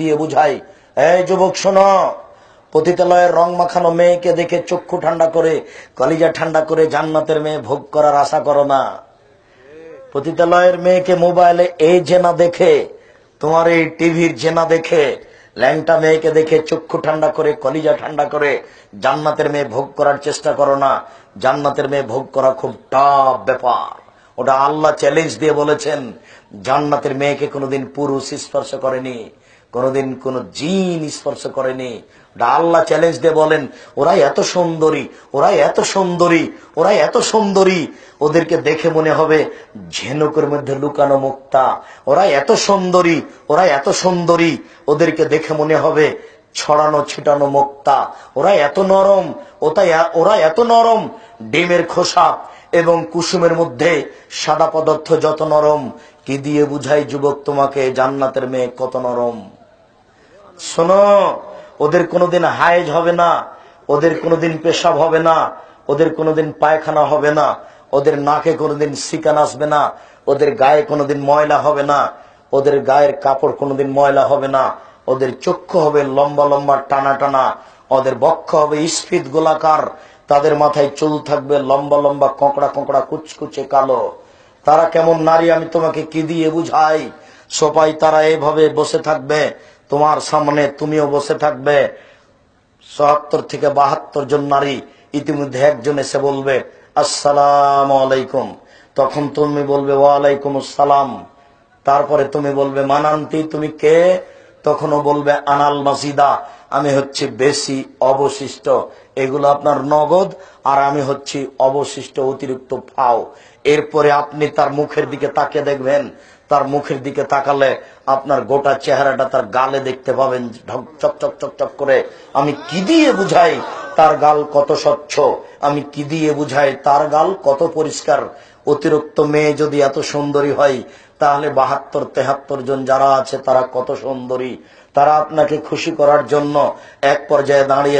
দিয়ে বুঝাই। এই যুবক, শোনো। পতিতালয়ের রং মাখানো মেয়েকে দেখে চক্ষু ঠান্ডা করে, কলিজা ঠান্ডা করে জান্নাতের মেয়ে ভোগ করার আশা করো না। পতিতালয়ের মেয়েকে মোবাইলে এই জেনা দেখে, তোমার এই টিভির জেনা দেখে, ল্যাংটা মেয়েকে দেখে চক্ষু ঠান্ডা করে, কলিজা ঠান্ডা করে জান্নাতের মেয়ে ভোগ করার চেষ্টা করো না। জান্নাতের মেয়ে ভোগ করা খুব টাফ ব্যাপার। ওটা আল্লাহ চ্যালেঞ্জ দিয়ে বলেছেন, জান্নাতের মেয়েকে কোনোদিন পুরুষ স্পর্শ করেনি। কোনোদিন কোন জিন স্পর্শ করেনি। ওটা আল্লাহ চ্যালেঞ্জ দিয়ে বলেন, ওরা এত সুন্দরী, ওরা এত সুন্দরী, ওরা এত সুন্দরী। ওদেরকে দেখে মনে হবে ঝেনুকের মধ্যে লুকানো মুক্তা। ওরা এত সুন্দরী, ওরা এত সুন্দরী। ওদেরকে দেখে মনে হবে ছড়ানো ছিটানো মুক্তা। ওরা এত নরম ওটাই ওরা এত নরম। ডিমের খোসা এবং কুসুমের মধ্যে সাদা পদার্থ যত নরম, কি দিয়ে বুঝাই যুবক তোমাকে জান্নাতের মেয়ে কত নরম? শোনো, ওদের কোনোদিন হায়েজ হবে না, ওদের কোনোদিন পেশাব হবে না, ওদের কোনোদিন পায়খানা হবে না, ওদের নাকে কোনোদিন সিকান আসবে না, ওদের গায়ে কোনোদিন ময়লা হবে না, ওদের গায়ের কাপড় কোনোদিন ময়লা হবে না, ওদের চক্ষু হবে লম্বা লম্বা টানা টানা, ওদের বক্ষ হবে স্ফীত গোলাকার, তাদের মাথায় চুল থাকবে লম্বা লম্বা কোঁকড়া কোঁকড়া কুচকুচে কালো। তারা কেমন নারী, আমি তোমাকে কি দিয়ে বুঝাই? সবাই তারা এভাবে বসে থাকবে তোমার সামনে তুমিও বসে থাকবে। চুয়াত্তর থেকে বাহাত্তর জন নারী ইতিমধ্যে একজন এসে বলবে, আসসালাম আলাইকুম। তখন তুমি বলবে, ওয়ালাইকুম আসসালাম। তারপরে তুমি বলবে, মানান্তি, তুমি কে? তখনও বলবে, আনাল মাসিদা আমি হচ্ছি বেশি অবশিষ্ট। এগুলো আপনার নগদ আর আমি হচ্ছি অবশিষ্ট অতিরিক্ত ফাও। এরপরে আপনি তার মুখের দিকে তাকিয়ে দেখবেন তার মুখের দিকে তাকালে আপনার গোটা চেহারাটা তার গালে দেখতে পাবেন চক চক চক চক করে। আমি কি দিয়ে বুঝাই তার গাল কত স্বচ্ছ? আমি কি দিয়ে বুঝাই তার গাল কত পরিষ্কার? অতিরিক্ত মেয়ে যদি এত সুন্দরী হয়, তাহলে বাহাত্তর, তেহাত্তর জন যারা আছে তারা কত সুন্দরী? তারা আপনাকে খুশি করার জন্য এক পর্যায়ে দাঁড়িয়ে